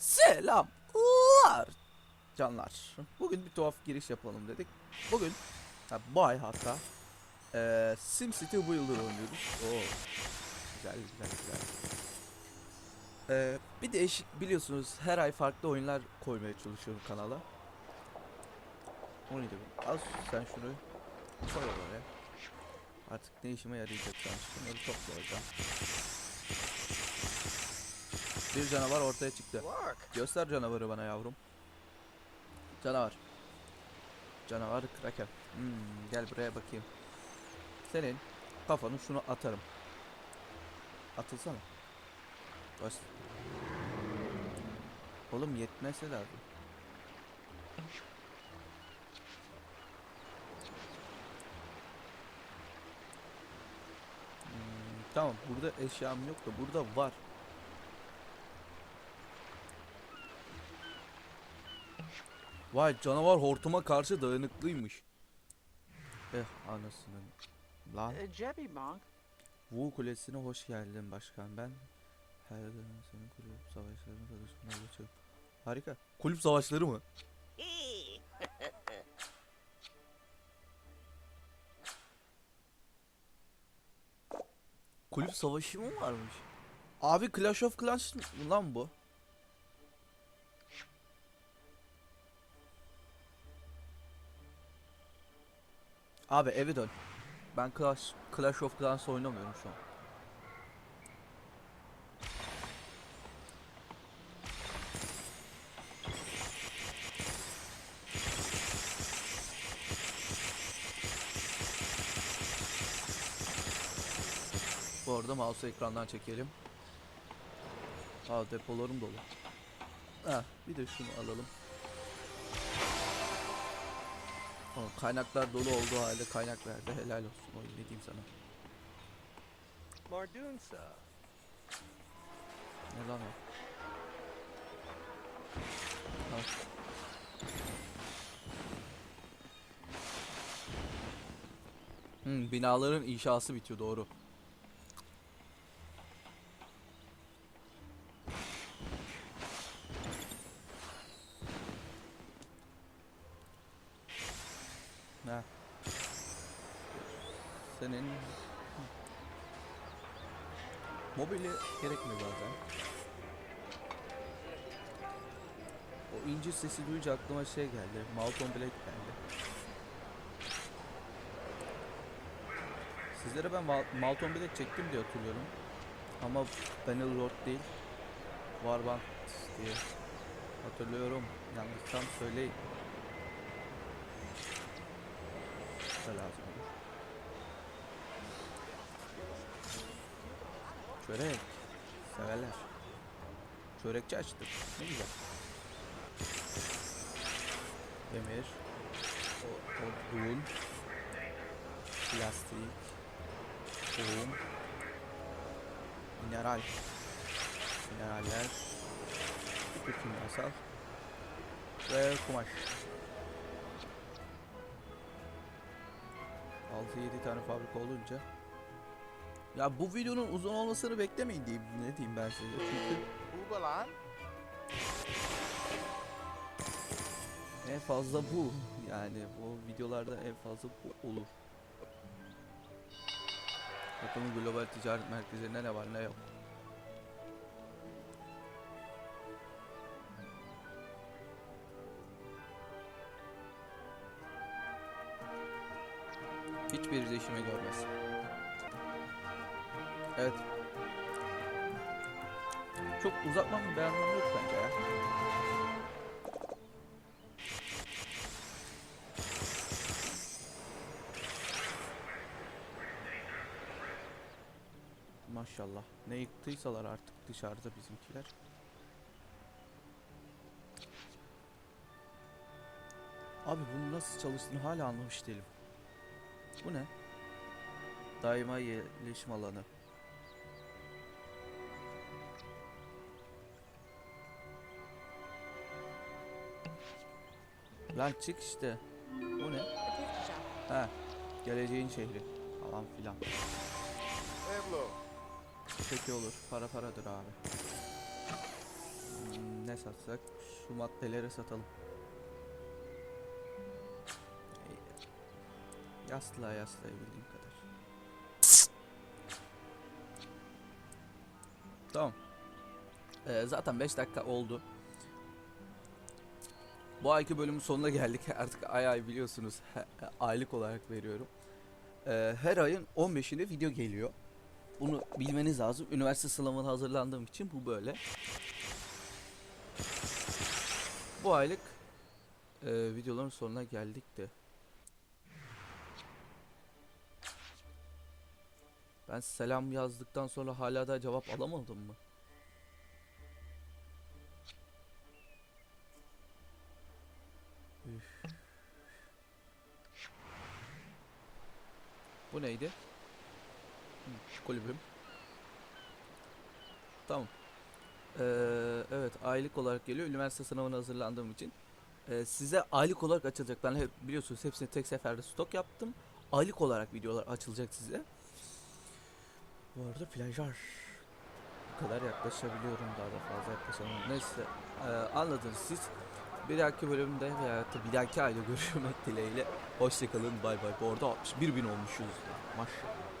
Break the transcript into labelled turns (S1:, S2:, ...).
S1: Selamlar canlar. Bugün bir tuhaf giriş yapalım dedik. Bugün, ha, bu ay hatta eee SimCity Builder oynuyoruz. Oo, güzel güzel güzel. Eee, bir değişik biliyorsunuz her ay farklı oyunlar koymaya çalışıyorum kanala. O neydi bu? Al sen şunu koy oraya. Artık ne işime yarayacak ben şunları toplayacağım. Bir canavar ortaya çıktı. Göster canavarı bana yavrum. Canavar. Canavar kraker. Hmm, gel buraya bakayım. Senin kafanı şunu atarım. Atılsana. Bas. Oğlum yetmese lazım. Hmm, tamam burada eşyam yok da burada var. Vay canavar hortuma karşı dayanıklıymış. Eh anasının. Lan.
S2: Uh, Jebby Monk.
S1: Wu Kulesi'ne hoş geldin başkan. Ben her zaman senin kulüp savaşlarına çalışmaya geçiyorum. Harika. Kulüp savaşları mı? Kulüp savaşı mı varmış? Abi Clash of Clans mı lan bu? Abi eve dön. Ben Clash, Clash of Clans oynamıyorum şu an. Bu arada mouse'u ekrandan çekelim. Aa depolarım dolu. Ha, bir de şunu alalım. O kaynaklar dolu olduğu halde kaynak verdi. Helal olsun oyun ne diyeyim sana.
S3: Mardunsa.
S1: Ne lan o? Al. Hmm, binaların inşası bitiyor doğru. Ha. Senin Mobili gerekmiyor bazen. O inci sesi duyunca aklıma şey geldi. Malcolm Black geldi. Sizlere ben Mal Malcolm Black çektim diye hatırlıyorum. Ama Daniel Roth değil. Warband diye hatırlıyorum. Yanlışsam söyleyin. Da lazım olur. Çörek. Severler. Çörekçi açtık. Ne güzel. Demir. Odun. Plastik. Tohum. Mineral. Mineraller. Bir kimyasal. Ve kumaş. 6-7 tane fabrika olunca ya bu videonun uzun olmasını beklemeyin diyeyim. Ne diyeyim ben size? Çünkü
S3: Ubalan.
S1: en fazla bu. Yani bu videolarda en fazla bu olur. Bakalım global ticaret merkezinde ne var ne yok. Hiçbir de işime görmez. Evet. Çok uzatmamın bir anlamı yok bence ya. Maşallah. Ne yıktıysalar artık dışarıda bizimkiler. Abi bunun nasıl çalıştığını hala anlamış değilim. Bu ne? Daima yerleşim alanı. Lan çık işte. Bu ne? Ha, geleceğin şehri falan filan. Peki olur. Para paradır abi. Hmm, ne satsak? Şu maddeleri satalım. Yasla yaslayabildiğim kadar. Tamam. Ee, zaten 5 dakika oldu. Bu ayki bölümün sonuna geldik. Artık ay ay biliyorsunuz aylık olarak veriyorum. Ee, her ayın 15'inde video geliyor. Bunu bilmeniz lazım. Üniversite sınavına hazırlandığım için bu böyle. Bu aylık e, videoların sonuna geldik de. Ben selam yazdıktan sonra hala da cevap alamadım mı? Üf. Bu neydi? Hı, kulübüm. Tamam. Ee, evet aylık olarak geliyor. Üniversite sınavına hazırlandığım için. Ee, size aylık olarak açılacak. Ben hep biliyorsunuz hepsini tek seferde stok yaptım. Aylık olarak videolar açılacak size. Bu arada plajlar. Bu kadar yaklaşabiliyorum daha da fazla yaklaşamam. Neyse ee, anladınız siz. Bir dahaki bölümde veya da bir dahaki ayda görüşmek dileğiyle. Hoşçakalın bay bay. Bu arada 61 bin olmuşuz. Maşallah.